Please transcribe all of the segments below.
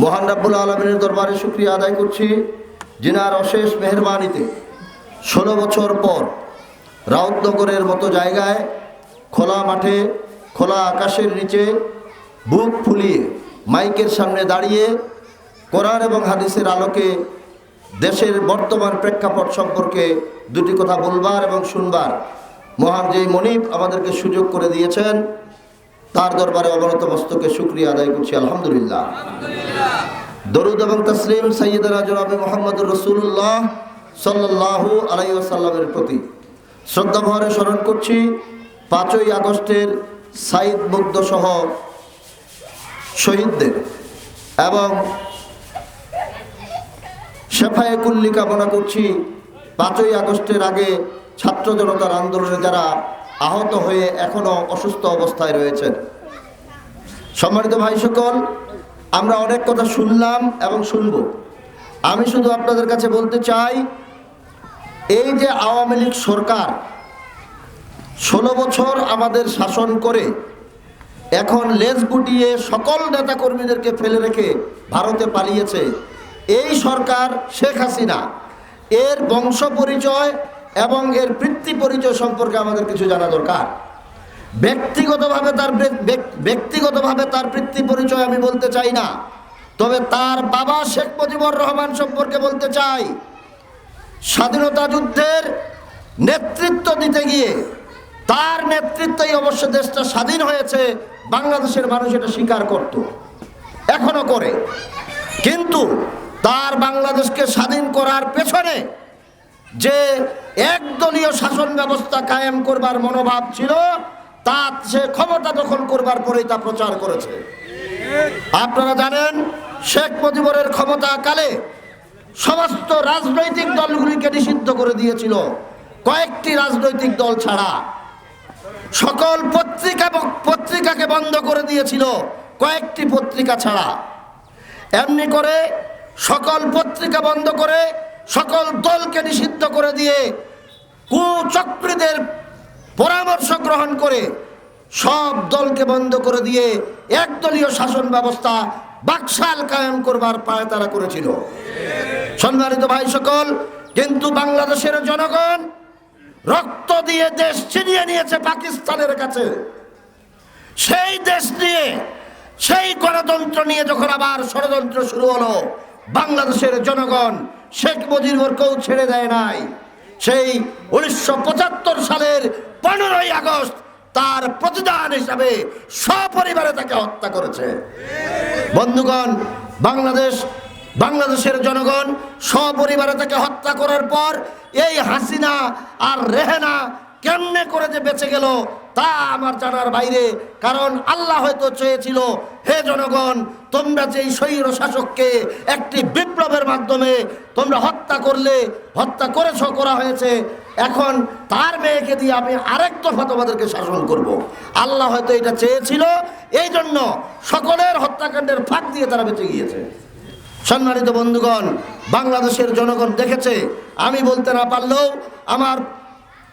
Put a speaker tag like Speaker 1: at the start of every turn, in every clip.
Speaker 1: মহান রাব্বুল আলমিনের দরবারে শুক্রিয়া আদায় করছি। যিনার অশেষ মেহরবানিতে ষোলো বছর পর রাউতনগরের মতো জায়গায় খোলা মাঠে, খোলা আকাশের নিচে বুক ফুলিয়ে মাইকের সামনে দাঁড়িয়ে কোরআন এবং হাদিসের আলোকে দেশের বর্তমান প্রেক্ষাপট সম্পর্কে দুটি কথা বলবার এবং শুনবার মহান যে মনিব আমাদেরকে সুযোগ করে দিয়েছেন তার দরবারে অবনত মস্তকে শুক্রিয়া আদায় করছি আলহামদুলিল্লাহ। দরুদ এবং তসলিম সৈয়দনা জনাবি মোহাম্মদ রসুল্লাহ সাল্লাহু আলাই আসাল্লামের প্রতি। শ্রদ্ধা ভরে স্মরণ করছি পাঁচই আগস্টের সাইদ মুগ্ধ সহ শহীদদের এবং শেফায়ে কুল্লি কামনা করছি পাঁচই আগস্টের আগে ছাত্র জনতার আন্দোলনে যারা আহত হয়ে এখনও অসুস্থ অবস্থায় রয়েছেন। সম্মানিত ভাই সকল, আমরা অনেক কথা শুনলাম এবং শুনব। আমি শুধু আপনাদের কাছে বলতে চাই, এই যে আওয়ামী লীগ সরকার ষোলো বছর আমাদের শাসন করে, এখন লেজ গুটিয়ে সকল নেতাকর্মীদেরকে ফেলে রেখে ভারতে পালিয়েছে, এই সরকার শেখ হাসিনা। এর বংশ পরিচয় এবং এর বৃত্তি পরিচয় সম্পর্কে আমাদের কিছু জানা দরকার। ব্যক্তিগতভাবে তার ব্যক- ব্যক- ব্যক্তিগতভাবে তার বৃত্তি পরিচয় আমি বলতে চাই না। তবে তার বাবা শেখ মুজিবুর রহমান সম্পর্কে বলতে চাই। স্বাধীনতা যুদ্ধের নেতৃত্ব দিতে গিয়ে তার নেতৃত্বেই অবশ্য দেশটা স্বাধীন হয়েছে, বাংলাদেশের মানুষ এটা স্বীকার করত। এখনও করে। কিন্তু তার বাংলাদেশকে স্বাধীন করার পেছনে যে একদলীয় শাসন ব্যবস্থা কায়েম করবার মনোভাব ছিল তা সে ক্ষমতা দখল করবার পরেই তা প্রচার করেছে। আপনারা জানেন, শেখ মুজিবুরের ক্ষমতা কালে সমস্ত রাজনৈতিক দলগুলিকে নিষিদ্ধ করে দিয়েছিল, কয়েকটি রাজনৈতিক দল ছাড়া। সকল পত্রিকা পত্রিকাকে বন্ধ করে দিয়েছিল কয়েকটি পত্রিকা ছাড়া। এমনি করে সকল পত্রিকা বন্ধ করে সকল দলকে নিষিদ্ধ করে দিয়ে কুচক্রীদের পরামর্শ গ্রহণ করে সব দলকে বন্ধ করে দিয়ে একদলীয় শাসন ব্যবস্থা বাকশাল কায়েম করবার পায় তারা করেছিল। সম্মানিত ভাই সকল, কিন্তু বাংলাদেশের জনগণ রক্ত দিয়ে দেশ ছিনিয়ে নিয়েছে পাকিস্তানের কাছে। সেই দেশ নিয়ে, সেই গণতন্ত্র নিয়ে যখন আবার ষড়যন্ত্র শুরু হলো বাংলাদেশের জনগণ শেখ মুজিবুরকেও ছেড়ে দেয় নাই। সেই উনিশশো পঁচাত্তর সালের পনেরোই আগস্ট তার প্রতিদান হিসাবে সপরিবারে তাকে হত্যা করেছে। বন্ধুগণ, বাংলাদেশ, বাংলাদেশের জনগণ সপরিবারে তাকে হত্যা করার পর এই হাসিনা আর রেহেনা কেমনে করে যে বেঁচে গেল তা আমার জানার বাইরে, কারণ আল্লাহ হয়তো চেয়েছিল, হে জনগণ, তোমরা যেই স্বৈর শাসককে একটি বিপ্লবের মাধ্যমে তোমরা হত্যা করলে, হত্যা করেছ, করা হয়েছে, এখন তার মেয়েকে দিয়ে আমি আরেক দফা তোমাদেরকে শাসন করব। আল্লাহ হয়তো এটা চেয়েছিল এই জন্য সকলের হত্যাকাণ্ডের ফাঁক দিয়ে তারা বেঁচে গিয়েছে সম্মানিত বন্ধুগণ, বাংলাদেশের জনগণ দেখেছে, আমি বলতে না পারলেও আমার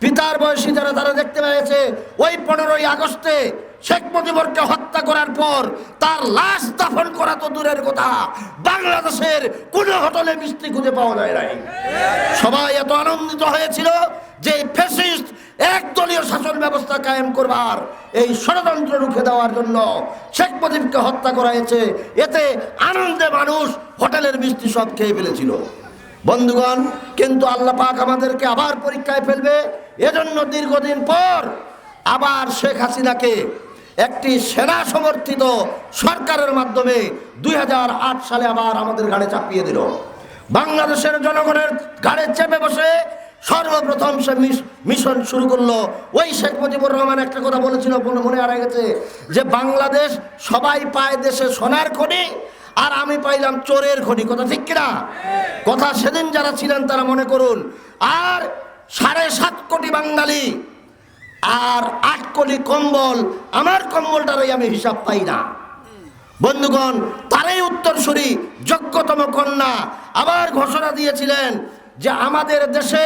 Speaker 1: পিতার বয়সী যারা তারা দেখতে পেয়েছে, ওই পনেরোই আগস্টে শেখ মুজিবুরকে হত্যা করার পর তার লাশ দাফন করা তো দূরের কথা। বাংলাদেশের কোনো হোটেলে মিষ্টি খুঁজে পাওয়া যায় নাই। সবাই এত আনন্দিত হয়েছিল যে ফেসিস্ট একদলীয় শাসন ব্যবস্থা কায়েম করবার, এই ষড়যন্ত্র রুখে দেওয়ার জন্য শেখ মুজিবকে হত্যা করা হয়েছে। এতে আনন্দে মানুষ হোটেলের মিষ্টি সব খেয়ে ফেলেছিল। বন্ধুগণ, কিন্তু আল্লাহ পাক আমাদেরকে আবার পরীক্ষায় ফেলবে। এজন্য দীর্ঘদিন পর আবার শেখ হাসিনাকে একটি সেনা সমর্থিত সরকারের মাধ্যমে দুই হাজার আট সালে আবার আমাদের ঘাড়ে চাপিয়ে দিল। বাংলাদেশের জনগণের ঘাড়ে চেপে বসে সর্বপ্রথম সে মিশ- মিশন শুরু করল। ওই শেখ মুজিবুর রহমান একটা কথা বলেছিল, মনে হারা গেছে, যে বাংলাদেশ সবাই পায় দেশে সোনার খনি আর আমি পাইলাম চোরের খনি। কথা ঠিক কিনা? কথা সেদিন যারা ছিলেন তারা মনে করুন, আর সাড়ে সাত কোটি বাঙালি আর আট কোটি কম্বল, আমার কম্বলটারই আমি হিসাব পাই না। বন্ধুগণ, তারই উত্তরসূরি যোগ্যতম কন্যা আবার ঘোষণা দিয়েছিলেন যে আমাদের দেশে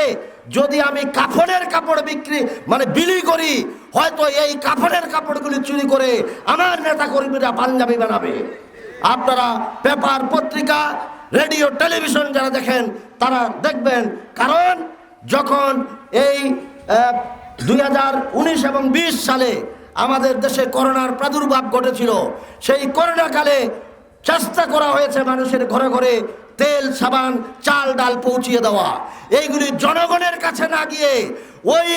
Speaker 1: যদি আমি কাফনের কাপড় বিক্রি মানে বিলি করি, হয়তো এই কাফনের কাপড়গুলি চুরি করে আমার নেতা কর্মীরা পাঞ্জাবি বানাবে। আপনারা পেপার পত্রিকা, রেডিও, টেলিভিশন যারা দেখেন, তারা দেখবেন, কারণ যখন এই দুই হাজার উনিশ এবং বিশ সালে আমাদের দেশে করোনার প্রাদুর্ভাব ঘটেছিল, সেই করোনা কালে চেষ্টা করা হয়েছে মানুষের ঘরে ঘরে তেল, সাবান, চাল, ডাল পৌঁছিয়ে দেওয়া। এইগুলি জনগণের কাছে না গিয়ে ওই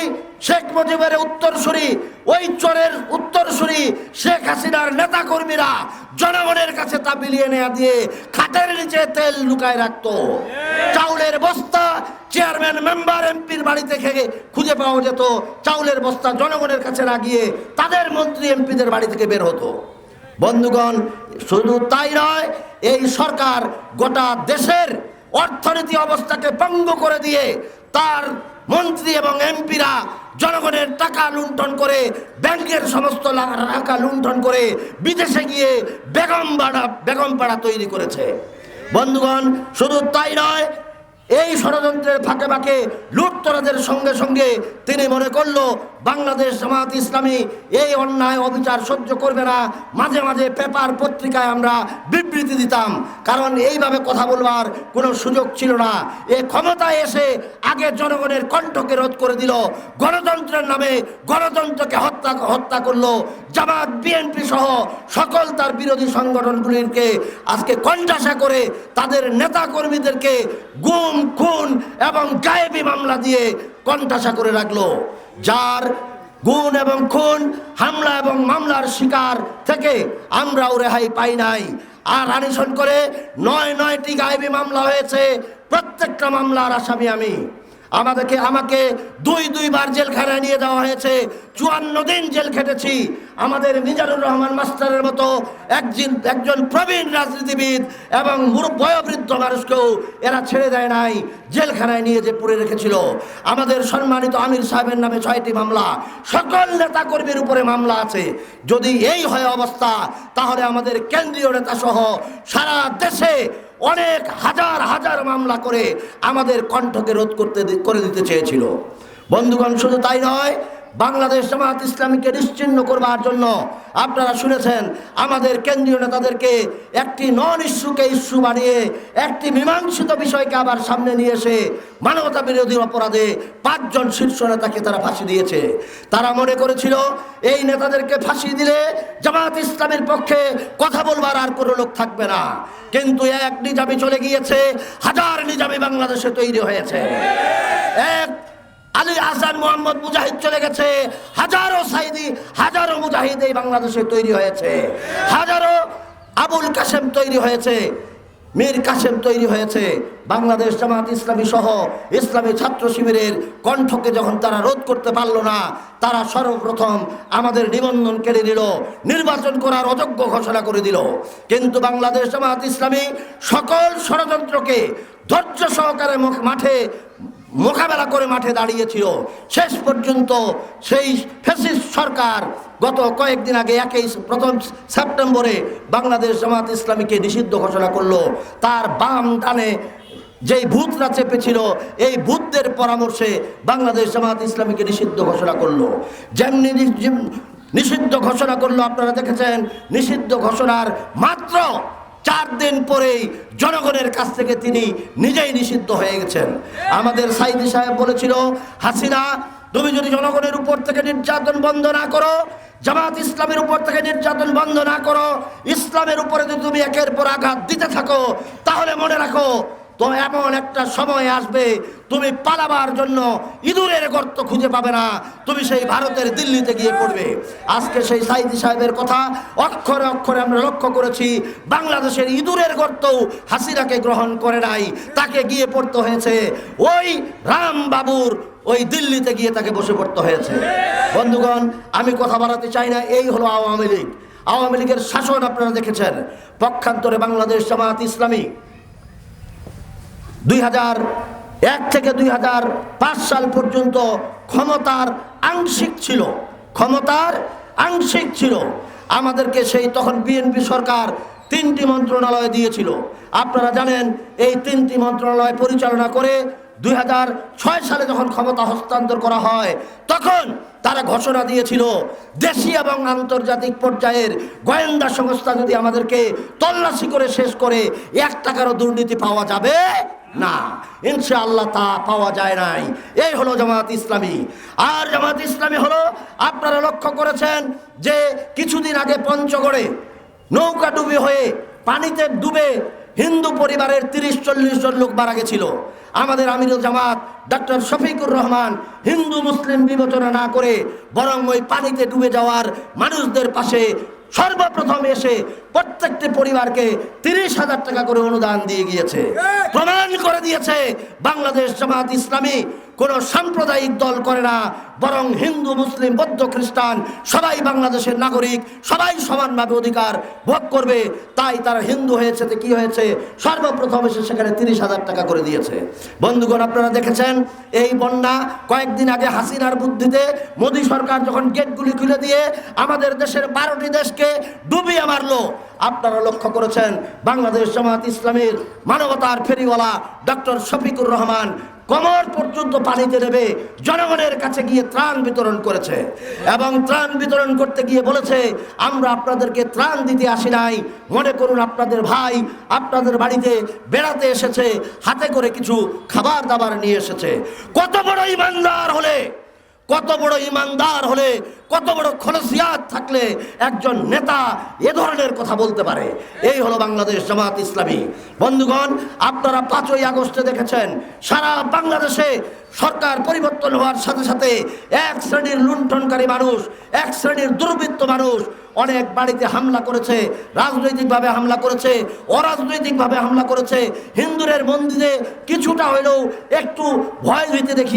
Speaker 1: শেখ মুজিবের উত্তরসূরি, ওই চোরের উত্তরসূরি শেখ হাসিনার নেতাকর্মীরা জনগণের কাছে তা বিলিয়ে নেওয়া দিয়ে খাটের নিচে তেল লুকায় রাখতো। চাউলের বস্তা, চেয়ারম্যান, মেম্বার, এমপির বাড়ি থেকে খুঁজে পাওয়া যেত। চাউলের বস্তা জনগণের কাছে না গিয়ে তাদের মন্ত্রী, এমপিদের বাড়ি থেকে বের হতো। বন্ধুগণ, শুধু তাই নয়, এই সরকার গোটা দেশের অর্থনীতি অবস্থাকে ভঙ্গ করে দিয়ে তার মন্ত্রী এবং এমপিরা জনগণের টাকা লুণ্ঠন করে, ব্যাংকের সমস্ত টাকা লুণ্ঠন করে বিদেশে গিয়ে বেগম বাড়া, বেগম পাড়া তৈরি করেছে। বন্ধুগণ, শুধু তাই নয় এই ষড়যন্ত্রের ফাঁকে ফাঁকে লুটতরাদের সঙ্গে সঙ্গে তিনি মনে করল, বাংলাদেশ জামাত ইসলামী এই অন্যায় অবিচার সহ্য করবে না। মাঝে মাঝে পেপার পত্রিকায় আমরা বিবৃতি দিতাম। কারণ এইভাবে কথা বলবার কোনো সুযোগ ছিল না। এ ক্ষমতায় এসে আগে জনগণের কণ্ঠকে রোধ করে দিল। গণতন্ত্রের নামে গণতন্ত্রকে হত্যা হত্যা করল। জামাত, বিএনপি সহ সকল তার বিরোধী সংগঠনগুলিকে আজকে কণ্ঠাসা করে তাদের নেতা কর্মীদেরকে গুম খুন এবং গায়েবি মামলা দিয়ে কণ্ঠাসা করে রাখল। যার গুণ এবং খুন, হামলা এবং মামলার শিকার থেকে আমরাও রেহাই পাই নাই। আর আনিশন করে নয় নয়টি গায়েবি মামলা হয়েছে। প্রত্যেকটা মামলার আসামি আমি। আমাদেরকে আমাকে দুই দুইবার জেলখানায় নিয়ে যাওয়া হয়েছে। চুয়ান্ন দিন জেল খেটেছি। আমাদের মিজানুর রহমান মাস্টারের মতো একজন একজন প্রবীণ রাজনীতিবিদ এবং বয়োবৃদ্ধ মানুষকেও এরা ছেড়ে দেয় নাই, জেলখানায় নিয়ে যে পুরে রেখেছিল। আমাদের সম্মানিত আমির সাহেবের নামে ছয়টি মামলা। সকল নেতাকর্মীর উপরে মামলা আছে। যদি এই হয় অবস্থা, তাহলে আমাদের কেন্দ্রীয় নেতা সহ সারা দেশে অনেক হাজার হাজার মামলা করে আমাদের কণ্ঠকে রোধ করতে করে দিতে চেয়েছিল। বন্ধুগণ, শুধু তাই নয় বাংলাদেশ জামাত ইসলামীকে নিশ্চিন্ন করবার জন্য আপনারা শুনেছেন, আমাদের কেন্দ্রীয় নেতাদেরকে একটি নন ইস্যুকে ইস্যু বানিয়ে, একটি মীমাংসিত বিষয়কে আবার সামনে নিয়ে এসে মানবতা বিরোধী অপরাধে পাঁচজন শীর্ষ নেতাকে তারা ফাঁসি দিয়েছে। তারা মনে করেছিল, এই নেতাদেরকে ফাঁসি দিলে জামাত ইসলামের পক্ষে কথা বলবার আর কোনো লোক থাকবে না। কিন্তু এক নিজামি চলে গিয়েছে, হাজার নিজামি বাংলাদেশে তৈরি হয়েছে। এক আলী আহসান মোহাম্মদ মুজাহিদ চলে গেছে। হাজারো সাইদি, হাজারো মুজাহিদ এই বাংলাদেশে তৈরি হয়েছে। হাজারো আবুল কাসেম তৈরি হয়েছে। মীর কাসেম তৈরি হয়েছে। বাংলাদেশ জামাত ইসলামী সহ ইসলামী ছাত্র শিবিরের কণ্ঠকে যখন তারা রোধ করতে পারল না, তারা সর্বপ্রথম আমাদের নিবন্ধন কেড়ে নিল, নির্বাচন করার অযোগ্য ঘোষণা করে দিল। কিন্তু বাংলাদেশ জামাত ইসলামী সকল ষড়যন্ত্রকে ধৈর্য সহকারে মাঠে মোকাবেলা করে মাঠে দাঁড়িয়েছিল। শেষ পর্যন্ত সেই ফেসিস্ট সরকার গত কয়েকদিন আগে একই প্রথম সেপ্টেম্বরে বাংলাদেশ জামাত ইসলামীকে নিষিদ্ধ ঘোষণা করল। তার বাম ডানে যেই ভূতরা চেপেছিল, এই ভূতদের পরামর্শে বাংলাদেশ জামাত ইসলামীকে নিষিদ্ধ ঘোষণা করল। যেমনি নিষিদ্ধ ঘোষণা করল, আপনারা দেখেছেন, নিষিদ্ধ ঘোষণার মাত্র চার দিন পরেই জনগণের কাছ থেকে তিনি নিজেই নিষিদ্ধ হয়ে গেছেন। আমাদের সাইদি সাহেব বলেছিল, হাসিনা, তুমি যদি জনগণের উপর থেকে নির্যাতন বন্ধ না করো, জামাত ইসলামের উপর থেকে নির্যাতন বন্ধ না করো, ইসলামের উপরে যদি তুমি একের পর আঘাত দিতে থাকো, তাহলে মনে রাখো তো এমন একটা সময় আসবে, তুমি পালাবার জন্য ইঁদুরের গর্ত খুঁজে পাবে না, তুমি সেই ভারতের দিল্লিতে গিয়ে পড়বে। আজকে সেই সাইদি সাহেবের কথা অক্ষরে অক্ষরে আমরা লক্ষ্য করেছি, বাংলাদেশের ইঁদুরের গর্তও হাসিনাকে গ্রহণ করে নাই, তাকে গিয়ে পড়তে হয়েছে। ওই রাম বাবুর ওই দিল্লিতে গিয়ে তাকে বসে পড়তে হয়েছে। বন্ধুগণ, আমি কথা বাড়াতে চাই না, এই হলো আওয়ামী লীগ। আওয়ামী লীগের শাসন আপনারা দেখেছেন। পক্ষান্তরে বাংলাদেশ জামাত ইসলামী দুই হাজার এক থেকে দুই হাজার পাঁচ সাল পর্যন্ত ক্ষমতার আংশিক ছিল। ক্ষমতার আংশিক ছিল। আমাদেরকে সেই তখন বিএনপি সরকার তিনটি মন্ত্রণালয় দিয়েছিল। আপনারা জানেন, এই তিনটি মন্ত্রণালয় পরিচালনা করে দুই হাজার ছয় সালে যখন ক্ষমতা হস্তান্তর করা হয়, তখন তারা ঘোষণা দিয়েছিল, দেশি এবং আন্তর্জাতিক পর্যায়ের গোয়েন্দা সংস্থা যদি আমাদেরকে তল্লাশি করে শেষ করে, এক টাকারও দুর্নীতি পাওয়া যাবে না, ইনশাআল্লাহ তা পাওয়া যায় নাই। এই হলো জামাত ইসলামী। আর জামাত ইসলামী হলো, আপনারা লক্ষ্য করেছেন যে কিছুদিন আগে পঞ্চগড়ে নৌকা ডুবে হয়ে পানিতে ডুবে হিন্দু পরিবারের তিরিশ চল্লিশ জন লোক মারা গেছিল। আমাদের আমিরুল জামাত ডক্টর শফিকুর রহমান হিন্দু মুসলিম বিবেচনা না করে বরং ওই পানিতে ডুবে যাওয়ার মানুষদের পাশে সর্বপ্রথম এসে প্রত্যেকটি পরিবারকে তিরিশ হাজার টাকা করে অনুদান দিয়ে গিয়েছে। প্রমাণ করে দিয়েছে বাংলাদেশ জামাত ইসলামী। কোন সাম্প্রদায়িক দল করে না, বরং হিন্দু, মুসলিম, বৌদ্ধ, খ্রিস্টান, সবাই বাংলাদেশের নাগরিক, সবাই সমানভাবে অধিকার ভোগ করবে, তাই তারা হিন্দু হয়েছে তো কি হয়েছে? সর্বপ্রথম এসে সেখানে তিরিশ হাজার টাকা করে দিয়েছে। বন্ধুগণ, আপনারা দেখেছেন, এই বন্যা কয়েকদিন আগে হাসিনার বুদ্ধিতে মোদী সরকার যখন গেটগুলি খুলে দিয়ে আমাদের দেশের বারোটি দেশকে ডুবিয়ে মারলো, আপনারা লক্ষ্য করেছেন, বাংলাদেশ জামাত ইসলামের মানবতার ফেরিওয়ালা ডক্টর শফিকুর রহমান কমর পর্যন্ত পানিতে নেবে, জনগণের কাছে গিয়ে ত্রাণ বিতরণ করেছে। এবং ত্রাণ বিতরণ করতে গিয়ে বলেছে, আমরা আপনাদেরকে ত্রাণ দিতে আসি নাই। মনে করুন আপনাদের ভাই আপনাদের বাড়িতে বেড়াতে এসেছে, হাতে করে কিছু খাবার দাবার নিয়ে এসেছে। কত বড় ইমানদার হলে কত বড় ইমানদার হলে, কত বড় খলসিয়াত থাকলে একজন নেতা এ ধরনের কথা বলতে পারে। এই হলো বাংলাদেশ জামাত ইসলামী। বন্ধুগণ, আপনারা পাঁচই আগস্টে দেখেছেন, সারা বাংলাদেশে সরকার পরিবর্তন হওয়ার সাথে সাথে এক শ্রেণির লুণ্ঠনকারী মানুষ, এক শ্রেণির দুর্বৃত্ত মানুষ অনেক বাড়িতে হামলা করেছে, রাজনৈতিকভাবে হামলা করেছে, অরাজনৈতিকভাবে হামলা করেছে। হিন্দুদের মন্দিরে কিছুটা হলেও একটু ভয় ভীতি দেখিয়ে